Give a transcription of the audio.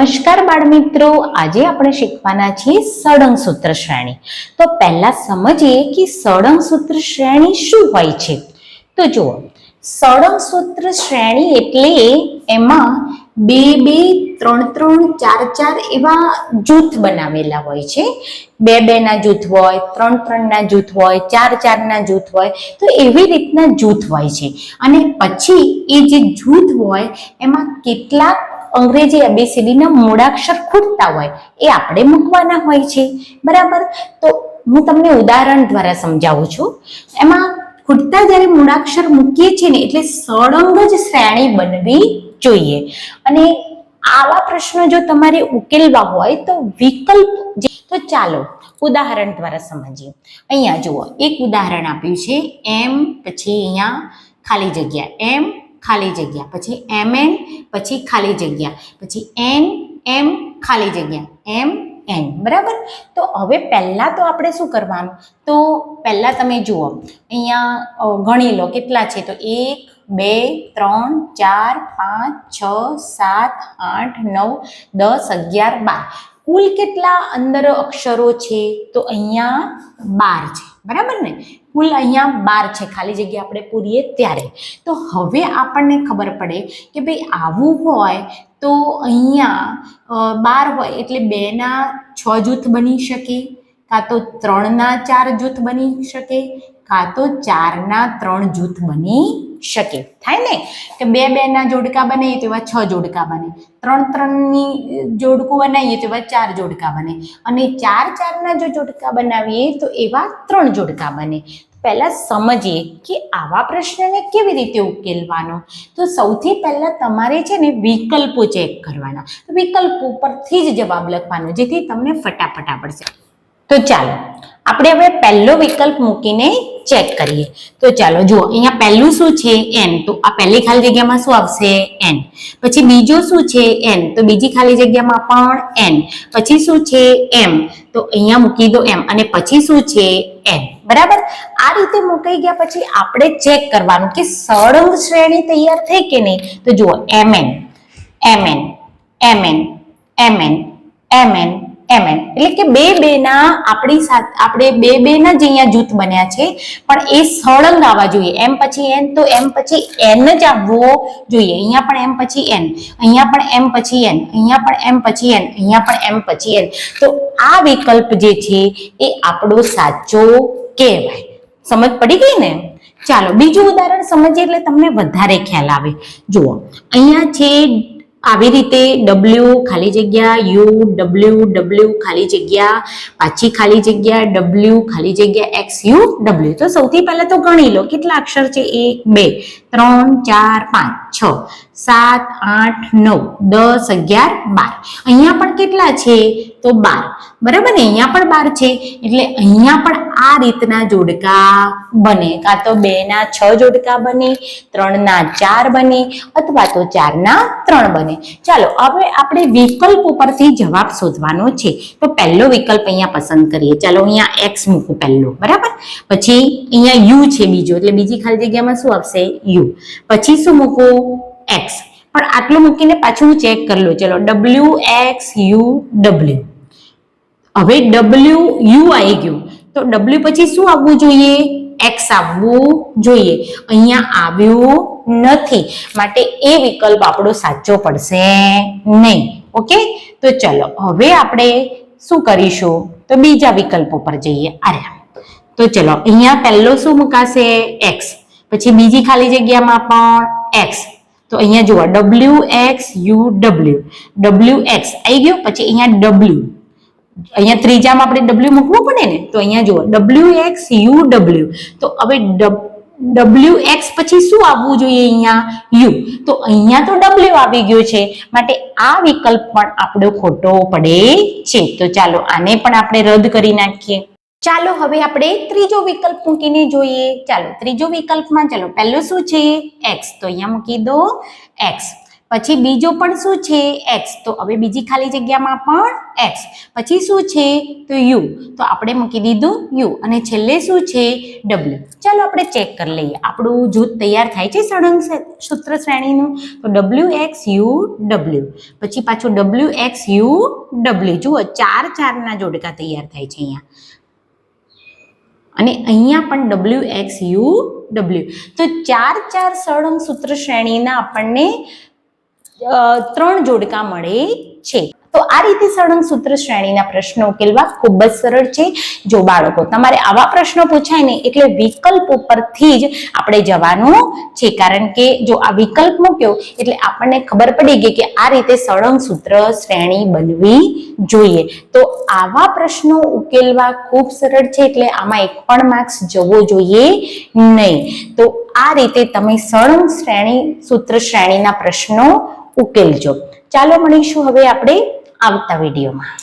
નમસ્કાર બાળ મિત્રો આજે આપણે શીખવાના છીએ સળંગ સૂત્ર શ્રેણી. તો પહેલા સમજીએ કે સળંગ સૂત્ર શ્રેણી શું હોય છે? તો જુઓ, સળંગ સૂત્ર શ્રેણી એટલે એમાં બે બે, ત્રણ ત્રણ, ચાર ચાર એવા જૂથ બનાવેલા હોય છે. બે બે ના જૂથ હોય, ત્રણ ત્રણ ના જૂથ હોય, ચાર ચાર ના જૂથ હોય, તો એવી રીતના જૂથ હોય છે. અને પછી એ જે જૂથ હોય, એમાં કેટલાક અંગ્રેજી ABCD ના મૂળાક્ષર ખૂટતા હોય એ આપણે મૂકવાના હોય છે. બરાબર? તો હું તમને ઉદાહરણ દ્વારા સમજાવું છું. એમાં ખૂટતા જ્યારે મૂળાક્ષર મૂકીએ છીએ ને એટલે સળંગ જ શ્રેણી બનવી જોઈએ. અને આવા પ્રશ્નો જો તમારે ઉકેલવા હોય તો વિકલ્પ તો ચાલો ઉદાહરણ દ્વારા સમજીએ. અહીંયા જુઓ, એક ઉદાહરણ આપ્યું છે. એમ પછી અહીંયા ખાલી જગ્યા. એમ ખાલી જગ્યા. પછી એમ એન પછી ખાલી જગ્યા. પછી એન, એમ, ખાલી જગ્યા. M, N. બરાબર? તો હવે પહેલાં તો આપણે શું કરવાનું? તો પહેલાં તમે જુઓ, અહીંયા ગણી લો કેટલા છે? તો એક, બે, ત્રણ, ચાર, પાંચ, છ, સાત, આઠ, નવ, દસ, અગિયાર, બાર. કુલ કેટલા અંદર અક્ષરો છે? તો અહીંયા બાર છે. બરાબર ને? કુલ અહીંયા બાર છે, ખાલી જગ્યા આપણે પૂરીએ ત્યારે. તો હવે આપણને ખબર પડે કે ભાઈ આવું હોય તો અહીંયા બાર હોય એટલે બેના છ જૂથ બની શકે, કાં તો ત્રણના ચાર જૂથ બની શકે, કાં તો ચારના ત્રણ જૂથ બની શકે. થાય ને? કે બે બેના જોડકા બનાવીએ તો એવા છ જોડકા બને. ત્રણ ત્રણની જોડકું બનાવીએ તો એવા ચાર જોડકા બને. અને ચાર ચારના જો જોડકા બનાવીએ તો એવા ત્રણ જોડકા બને. પહેલાં સમજીએ કે આવા પ્રશ્નને કેવી રીતે ઉકેલવાનો? તો સૌથી પહેલાં તમારે છે ને વિકલ્પો ચેક કરવાના. તો વિકલ્પ ઉપરથી જ જવાબ લખવાનો, જેથી તમને ફટાફટ આવડશે. તો ચાલો, આપણે હવે પહેલો વિકલ્પ મૂકીને ચેક કરીએ. તો ચાલો જુઓ, અહીંયા પહેલું શું છે? એન તો આ પહેલી ખાલી જગ્યામાં શું આવશે? એન પછી બીજું શું છે? એન તો બીજી ખાલી જગ્યામાં પણ એન પછી શું છે? એમ તો અહીંયા મૂકી દો એમ અને પછી શું છે? એન બરાબર? આ રીતે મુકાઈ ગયા પછી આપણે ચેક કરવાનું કે સળંગ શ્રેણી તૈયાર થઈ કે નહીં? તો જુઓ M N M N M N M N M. N M N એટલે કે બે બેના આપણી સાથે આપણે બે બેના જ અહીંયા જૂથ બન્યા છે, પણ એ સળંગ આવવા જોઈએ. એમ પછી એન તો એમ પછી એન જ આવવો જોઈએ. અહીંયા પણ એમ પછી એન, અહીંયા પણ એમ પછી એન, અહીંયા પણ એમ પછી એન, અહીંયા પણ એમ પછી એન. તો આ વિકલ્પ જે છે એ આપણો સાચો કહેવાય. સમજ પડી ગઈ ને? ચાલો, બીજું ઉદાહરણ સમજીએ એટલે તમને વધારે ખ્યાલ આવે. જુઓ, અહીંયા છે આવી રીતે ડબલ્યુ ખાલી જગ્યા યુ ડબલ્યુ ડબલ્યુ ખાલી જગ્યા, પાછી ખાલી જગ્યા ડબલ્યુ ખાલી જગ્યા એક્સ યુ ડબલ્યુ તો સૌથી પહેલા તો ગણી લો, કેટલા અક્ષર છે? એક, બે, ત્રણ, ચાર, પાંચ, છ. સાત, આઠ, નવ, દસ, અગિયાર, બાર. અહીંયા પણ કેટલા છે? તો બાર. બરાબર ને? અહીંયા પણ બાર છે. એટલે અહીંયા પણ આ રીતના જોડકા બને. કાં તો બે ના છ જોડકા બને ત્રણ ના ચાર બને, અથવા તો ચાર ના ત્રણ બને. ચાલો, હવે આપણે વિકલ્પ ઉપરથી જવાબ શોધવાનો છે. તો પહેલો વિકલ્પ અહીંયા પસંદ કરીએ. ચાલો, અહીંયા એક્સ મૂકું પહેલો. બરાબર? પછી અહીંયા યુ છે બીજો. એટલે બીજી ખાલી જગ્યામાં શું આવશે? યુ પછી શું મૂકું? એક્સ પણ આટલું મૂકીને પાછું હું ચેક કરી લઉં. ચલો ડબલ્યુ એક્સ યુ ડબલ્યુ હવે ડબલ્યુ યુ આવી ગયું. તો ડબલ્યુ પછી શું આવવું જોઈએ? એક્સ આવવું જોઈએ. અહીંયા આવ્યું નથી. માટે એ વિકલ્પ આપણો સાચો પડશે નહીં. ઓકે? તો ચલો, હવે આપણે શું કરીશું? તો બીજા વિકલ્પ ઉપર જઈએ. અરે. તો ચલો, અહીંયા પહેલો શું મુકાશે? એક્સ પછી બીજી ખાલી જગ્યામાં પણ એક્સ તો અહીંયા જુઓ W X U W W X આવી ગયો, પછી અહીંયા ડબલ્યુ અહીંયા ત્રીજામાં આપણે ડબલ્યુ મૂકવું પડે ને, તો અહીંયા જુઓ ડબલ્યુ એક્સ યુ ડબલ્યુ તો હવે ડબલ્યુ એક્સ પછી શું આવવું જોઈએ અહીંયા? યુ તો અહીંયા તો ડબલ્યુ આવી ગયું છે. માટે આ વિકલ્પ પણ આપણો ખોટો પડે છે. તો ચાલો આને પણ આપણે રદ કરી નાખીએ. ચાલો હવે આપણે ત્રીજો વિકલ્પ મૂકીને જોઈએ. ચાલો, ત્રીજો વિકલ્પમાં ચાલો, પહેલું શું છે? એક્સ તો અહીંયા મૂકી દો એક્સ પછી બીજો પણ શું છે? એક્સ તો હવે બીજી ખાલી જગ્યામાં પણ એક્સ પછી શું છે? તો યુ તો આપણે મૂકી દીધું યુ અને છેલ્લે શું છે? ડબલ્યુ ચાલો આપણે ચેક કરી લઈએ. આપણું જૂથ તૈયાર થાય છે સળંગ સૂત્ર શ્રેણીનું. તો ડબલ્યુ એક્સ યુ ડબલ્યુ પછી પાછું ડબલ્યુ એક્સ યુ ડબલ્યુ જુઓ, ચાર ચારના જોડકા તૈયાર થાય છે અહીંયા. અને અહીંયા પણ ડબલ્યુ એક્સ યુ ડબલ્યુ તો ચાર ચાર સળંગ સૂત્ર શ્રેણીના આપણને ત્રણ જોડકા મળે છે. તો આ રીતે સળંગ સૂત્ર શ્રેણીના પ્રશ્નો ઉકેલવા ખૂબ જ સરળ છે. જો બાળકો તમારે આવા પ્રશ્નો પૂછાય ને એટલે વિકલ્પ ઉપરથી જ આપણે જવાનું છે. કારણ કે જો આ વિકલ્પ મૂક્યો એટલે આપણને ખબર પડી ગઈ કે આ રીતે સળંગ સૂત્ર શ્રેણી બનવી જોઈએ. તો આવા પ્રશ્નો ઉકેલવા ખૂબ સરળ છે એટલે આમાં એક પણ માર્ક્સ જવો જોઈએ નહીં. તો આ રીતે તમે સળંગ શ્રેણી, સૂત્ર શ્રેણીના પ્રશ્નો ઉકેલજો. ચાલો મળીશું હવે આપણે આવતા વિડીયોમાં.